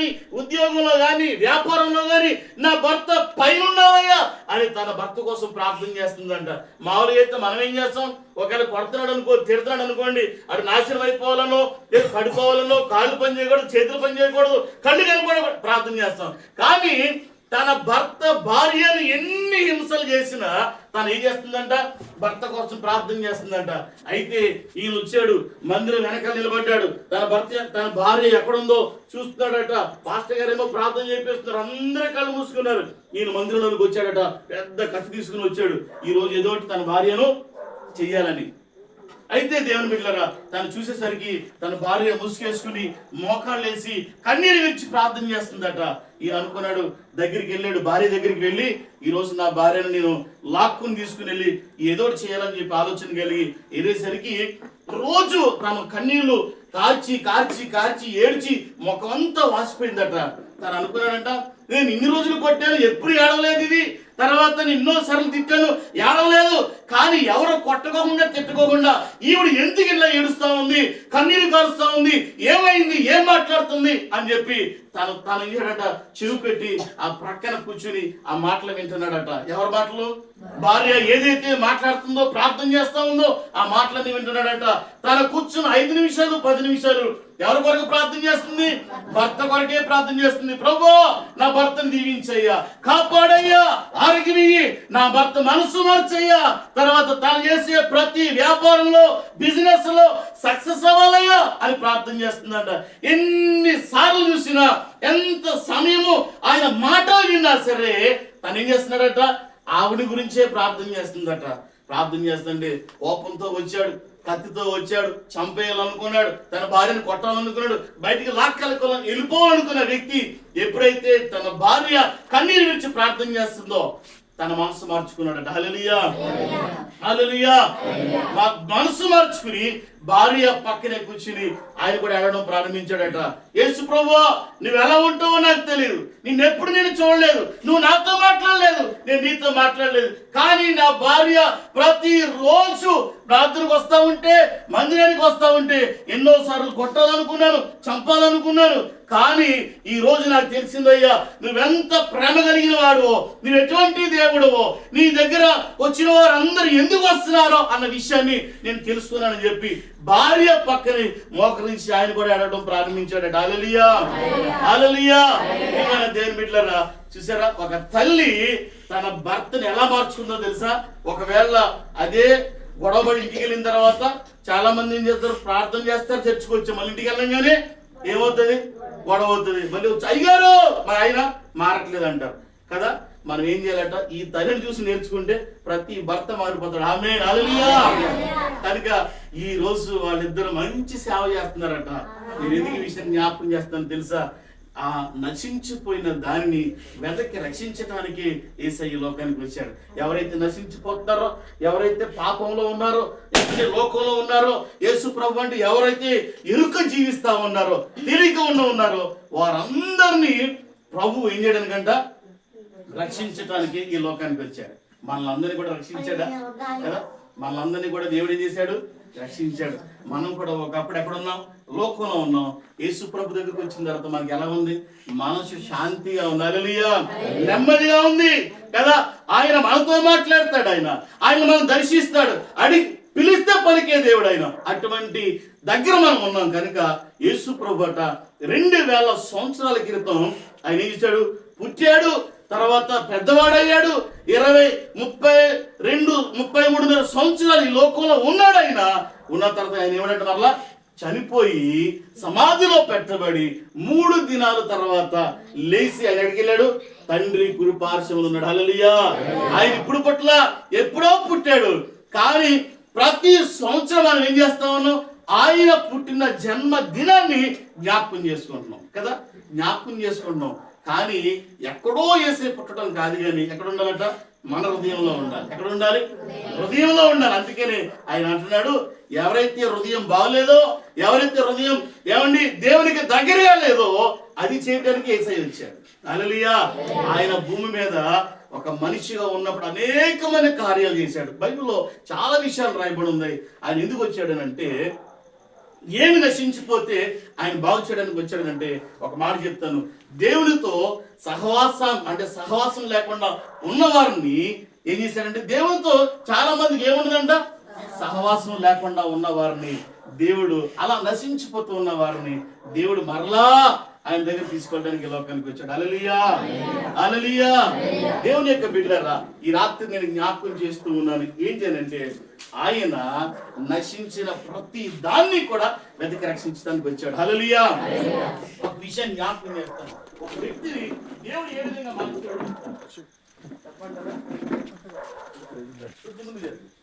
కానీ ఉద్యోగంలో కానీ వ్యాపారంలో కానీ నా భర్త పైన ఉన్నావయ్యా అని తన భర్త కోసం ప్రార్థన చేస్తుందంట. మామూలుగా అయితే మనం ఏం చేస్తాం? ఒకవేళ కొడుతున్నాడు అనుకో తిడుతున్నాడు అనుకోండి అటు నాశనం అయిపోవాలనో లేదు పడిపోవాలనో కాళ్ళు పని చేయకూడదు చేతులు పని చేయకూడదు కళ్ళు కనుక ప్రార్థన చేస్తాం. కానీ తన భర్త భార్యను ఎన్ని హింసలు చేసినా తను ఏం చేస్తుందంట? భర్త కోసం ప్రార్థన చేస్తుందంట. అయితే ఈయన వచ్చాడు మందిరం వెనక నిలబడ్డాడు. తన భర్త తన భార్య ఎక్కడుందో చూస్తున్నాడట. పాస్టర్ గారేమో ప్రార్థన చేపిస్తున్నారు. అందరూ కళ్ళు మూసుకున్నారు. ఈయన మందిరంలోకి వచ్చాడట. పెద్ద కత్తి తీసుకుని వచ్చాడు. ఈ రోజు ఏదో ఒకటి తన భార్యను చెయ్యాలని. అయితే దేవుని బిడ్డరా తను చూసేసరికి తన భార్య ముసుకేసుకుని మోకాళ్ళు వేసి కన్నీరు విరిచి ప్రార్థన చేస్తుందట. ఈ అనుకున్నాడు దగ్గరికి వెళ్ళాడు భార్య దగ్గరికి వెళ్ళి ఈరోజు నా భార్యను నేను లాక్కుని తీసుకుని వెళ్ళి ఏదో చేయాలని చెప్పి ఆలోచన కలిగి వెళ్ళేసరికి రోజు తన కన్నీళ్ళు కార్చి కార్చి కార్చి ఏడ్చి ముఖమంతా వాసిపోయిందట. తను అనుకున్నాడంట నేను ఇన్ని రోజులు కొట్టాను ఎప్పుడు ఏడవలేదు ఇది. తర్వాత నేను ఎన్నో సార్లు తిట్టాను ఏడవలేదు. కానీ ఎవరు కొట్టకోకుండా తిట్టుకోకుండా ఈవిడ ఎందుకు ఇలా ఏడుస్తా ఉంది? కన్నీరు కారుస్తా ఉంది. ఏమైంది? ఏం మాట్లాడుతుంది? అని చెప్పి తను తను ఏడట చెవి పెట్టి ఆ ప్రక్కన కూర్చుని ఆ మాటలు వింటున్నాడట. ఎవరి మాటలు? భార్య ఏదైతే మాట్లాడుతుందో ప్రార్థన చేస్తా ఉందో ఆ మాటలన్నీ వింటున్నాడట. తన కూర్చుని ఐదు నిమిషాలు పది నిమిషాలు ఎవరి కొరకు ప్రార్థన చేస్తుంది? భర్త కొరకే ప్రార్థన చేస్తుంది. ప్రభు నా భర్తను దీవించయ్యా. కాపాడయ్యా. ఆరోగ్యమియ్యి నా భర్త మనసు మార్చయ్యా. తర్వాత తను చేసే ప్రతి వ్యాపారంలో బిజినెస్లో సక్సెస్ అవ్వాలయ్యా అని ప్రార్థన చేస్తుందంట. ఎన్ని సార్లు చూసినా ఎంత సమయము ఆయన మాటలు విన్నా సరే తను ఏం చేస్తున్నాడట? ఆవిడ గురించే ప్రార్థన చేస్తుందట. ప్రార్థన చేస్తుంటే కోపంతో వచ్చాడు. కత్తితో వచ్చాడు చంపేయాలనుకున్నాడు తన భార్యను కొట్టాలనుకున్నాడు బయటికి లాక్కెళ్ళకోవాలని వెళ్ళిపోవాలనుకున్న వ్యక్తి ఎప్పుడైతే తన భార్య కన్నీరు విడిచి ప్రార్థన చేస్తుందో తన మనసు మార్చుకున్నాడట. హల్లెలూయా. హల్లెలూయా. మా మనసు మార్చుకుని భార్య పక్కనే కూర్చుని ఆయన కూడా ఏడడం ప్రారంభించాడట. యేసు ప్రభు నువ్వు ఎలా ఉంటావో నాకు తెలియదు నిన్నెప్పుడు నేను చూడలేదు. నువ్వు నాతో మాట్లాడలేదు. నేను నీతో మాట్లాడలేదు. కానీ నా భార్య ప్రతి రోజు రాత్రికి వస్తా ఉంటే మందిరానికి వస్తా ఉంటే ఎన్నో సార్లు కొట్టాలనుకున్నాను చంపాలనుకున్నాను. కానీ ఈ రోజు నాకు తెలిసిందయ్యా నువ్వెంత ప్రేమ కలిగిన వాడువో నువ్వు ఎటువంటి దేవుడవో నీ దగ్గర వచ్చిన వారందరూ ఎందుకు వస్తున్నారో అన్న విషయాన్ని నేను తెలుసుకున్నానని చెప్పి భార్య పక్కని మోకరించి ఆయన కూడా అడగడం ప్రారంభించాడు అలలియా అలలియా ఏమైనా దేవుని బిడ్డలరా? చూసారా? ఒక తల్లి తన భర్తను ఎలా మార్చుకుందో తెలుసా? ఒకవేళ అదే గొడవపడి ఇంటికి వెళ్ళిన తర్వాత చాలా మంది ఏం చేస్తారు? ప్రార్థన చేస్తారు చర్చకు వచ్చి మళ్ళీ ఇంటికి వెళ్ళంగానే ఏమవుతుంది? గొడవ అవుతుంది. మళ్ళీ వచ్చి అయ్యారు మరి ఆయన మారట్లేదు అంటారు కదా? మనం ఏం చేయాలంట? ఈ తల్లిని చూసి నేర్చుకుంటే ప్రతి భర్త మారిపోతాడు. ఆమె కనుక ఈ రోజు వాళ్ళిద్దరు మంచి సేవ చేస్తున్నారట. నేను ఎందుకు ఈ విషయం జ్ఞాపకం చేస్తాను తెలుసా? ఆ నశించిపోయిన దానిని వెదకి రక్షించడానికి ఏసై ఈ లోకానికి వచ్చాడు. ఎవరైతే నశించిపోతున్నారో ఎవరైతే పాపంలో ఉన్నారో ఎవరైతే లోకంలో ఉన్నారో యేసు ప్రభు అంటే ఎవరైతే ఎరుక జీవిస్తా ఉన్నారో తిరిగి ఉన్న ఉన్నారో వారందరినీ ప్రభు ఏం చేయడానికంట? రక్షించడానికి ఈ లోకానికి వచ్చాడు మనల్ని కూడా రక్షించాడా? కదా? మనల్ని కూడా దేవుడు ఏం చేశాడు? రక్షించాడు. మనం కూడా ఒకప్పుడు ఎక్కడున్నాం? లోకంలో ఉన్నాం. యేసు ప్రభు దగ్గరికి వచ్చిన తర్వాత మనకి ఎలా ఉంది? మనసు శాంతిగా ఉంది. అలలియా నెమ్మదిగా ఉంది. కదా? ఆయన మనతో మాట్లాడతాడు ఆయన. ఆయన మనం దర్శిస్తాడు. అడి పిలిస్తే పలికే దేవుడు ఆయన. అటువంటి దగ్గర మనం ఉన్నాం కనుక యేసు ప్రభు అట రెండు వేల సంవత్సరాల క్రితం ఆయన ఏం చేశాడు? పుట్టాడు. తర్వాత పెద్దవాడయ్యాడు. ఇరవై ముప్పై రెండు ముప్పై మూడున్నర సంవత్సరాలు ఈ లోకంలో ఉన్నాడు ఆయన ఉన్న తర్వాత ఆయన ఏమంటే మరలా? చనిపోయి సమాధిలో పెట్టబడి మూడు దినాల తర్వాత లేచి ఆయన ఎక్కడికి వెళ్ళాడు? తండ్రి గురు పార్శ్వములు ఉన్నాడు. హల్లెలూయా. ఆయన ఇప్పుడు పట్ల ఎప్పుడో పుట్టాడు. కానీ ప్రతి సంవత్సరం మనం ఏం చేస్తా ఉన్నాం? ఆయన పుట్టిన జన్మ దినాన్ని జ్ఞాపకం చేసుకుంటున్నాం. కదా? జ్ఞాపకం చేసుకుంటున్నాం. కానీ ఎక్కడో వేసే పుట్టడం కాదు కానీ ఎక్కడ ఉండాలట? మన హృదయంలో ఉండాలి. ఎక్కడ ఉండాలి? హృదయంలో ఉండాలి. అందుకనే ఆయన అంటున్నాడు ఎవరైతే హృదయం బాగలేదో ఎవరైతే హృదయం ఏమండి దేవునికి దగ్గరగా లేదో అది చేయడానికి ఏసై వచ్చాడు. అలలియా ఆయన భూమి మీద ఒక మనిషిగా ఉన్నప్పుడు అనేకమైన కార్యాలు చేశాడు. బైబిల్లో చాలా విషయాలు రాయబడి ఉన్నాయి. ఆయన ఎందుకు వచ్చాడనంటే ఏమి నశించిపోతే ఆయన బాగు చేయడానికి వచ్చాడంటే ఒక మాట చెప్తాను. దేవునితో సహవాసం అంటే సహవాసం లేకుండా ఉన్నవారిని ఏం చేశాడంటే దేవునితో చాలా మందికి ఏముండదంట? సహవాసం లేకుండా ఉన్నవారిని. దేవుడు అలా నశించిపోతూ ఉన్న వారిని దేవుడు మరలా ఆయన దగ్గర తీసుకోవడానికి లోకానికి వచ్చాడు. అలలియా అలలియా దేవుని యొక్క బిడ్డరా ఈ రాత్రి నేను జ్ఞాపకం చేస్తూ ఉన్నాను. ఏంటంటే ఆయన నశించిన ప్రతి దాన్ని కూడా వెతికి రక్షించడానికి వచ్చాడు. హలలియా ఒక విషయం జ్ఞాపకం చేస్తాను. ఒక వ్యక్తిని దేవుడు ఏ విధంగా మార్చాడు? చెప్పంటారా? జరగండి.